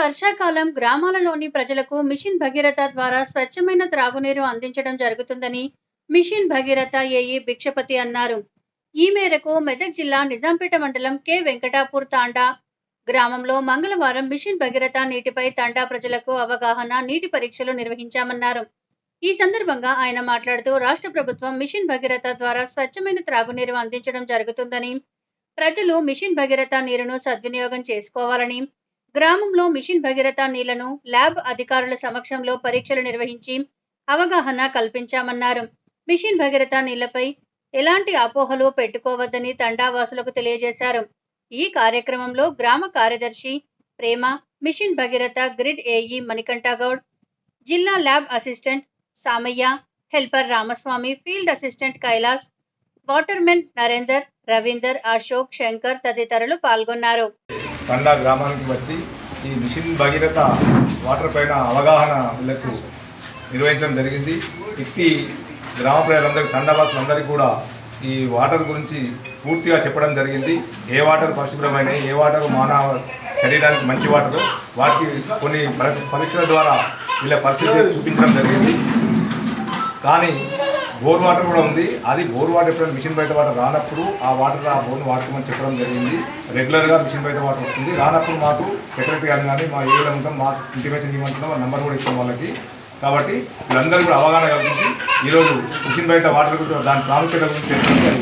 వర్షాకాలం గ్రామాలలోని ప్రజలకు మిషన్ భగీరథ ద్వారా స్వచ్ఛమైన త్రాగునీరు అందించడం జరుగుతుందని మిషన్ భగీరథ ఏఈ భిక్షపతి అన్నారు. ఈ మేరకు మెదక్ జిల్లా నిజాంపేట మండలం కె వెంకటాపూర్ తాండా గ్రామంలో మంగళవారం మిషన్ భగీరథ నీటిపై తాండా ప్రజలకు అవగాహన నీటి పరీక్షలు నిర్వహించామన్నారు. ఈ సందర్భంగా ఆయన మాట్లాడుతూ రాష్ట్ర ప్రభుత్వం మిషన్ భగీరథ ద్వారా స్వచ్ఛమైన త్రాగునీరు అందించడం జరుగుతుందని ప్రజలు మిషన్ భగీరథ నీరును సద్వినియోగం చేసుకోవాలని గ్రామంలో మిషన్ భగీరథ నీళ్ళను ల్యాబ్ అధికారుల సమక్షంలో పరీక్షలు నిర్వహించి అవగాహన కల్పించామన్నారు. మిషన్ భగీరథ నీళ్ళపై ఎలాంటి అపోహలు పెట్టుకోవద్దని తండావాసులకు తెలియజేశారు. ఈ కార్యక్రమంలో గ్రామ కార్యదర్శి Prema mission Bhagiratha grid AE Manikanta Goud జిల్లా lab assistant Samayya helper Ramaswamy field assistant Kailash watermen Narender Ravinder Ashok Shankar తదితరులు పాల్గొన్నారు. తండా గ్రామానికి వచ్చి ఈ మిషన్ భగీరథ వాటర్ పైన అవగాహన వీళ్ళకు నిర్వహించడం జరిగింది. ఇట్టి గ్రామ ప్రజలందరికీ తండావాసులందరికీ కూడా ఈ వాటర్ గురించి పూర్తిగా చెప్పడం జరిగింది. ఏ వాటర్ పరిశుభ్రమైన ఏ వాటర్ మానవ శరీరానికి మంచి వాటర్ వాటికి కొన్ని పరి- పరీక్షల ద్వారా వీళ్ళ పరిస్థితి చూపించడం జరిగింది. కానీ బోర్ వాటర్ కూడా ఉంది. అది బోర్ వాటర్ ఎప్పుడైనా మిషన్ బయట వాటర్ రానప్పుడు ఆ వాటర్ ఆ బోర్ను వాడుకోమని చెప్పడం జరిగింది. రెగ్యులర్గా మిషన్ బయట వాటర్ వస్తుంది. రానప్పుడు మాకు సెక్రటరీ అని కానీ మా ఏరియాలో ఉంటాం మాకు ఇంటిమేషన్ ఇవ్వమంటున్నాం మా నెంబర్ కూడా ఇస్తాం వాళ్ళకి. కాబట్టి వీళ్ళందరూ కూడా అవగాహన కల్పించి ఈరోజు మిషన్ బయట వాటర్ గురించి దాని ప్రాముఖ్యత గురించి తెలుసుకుంటే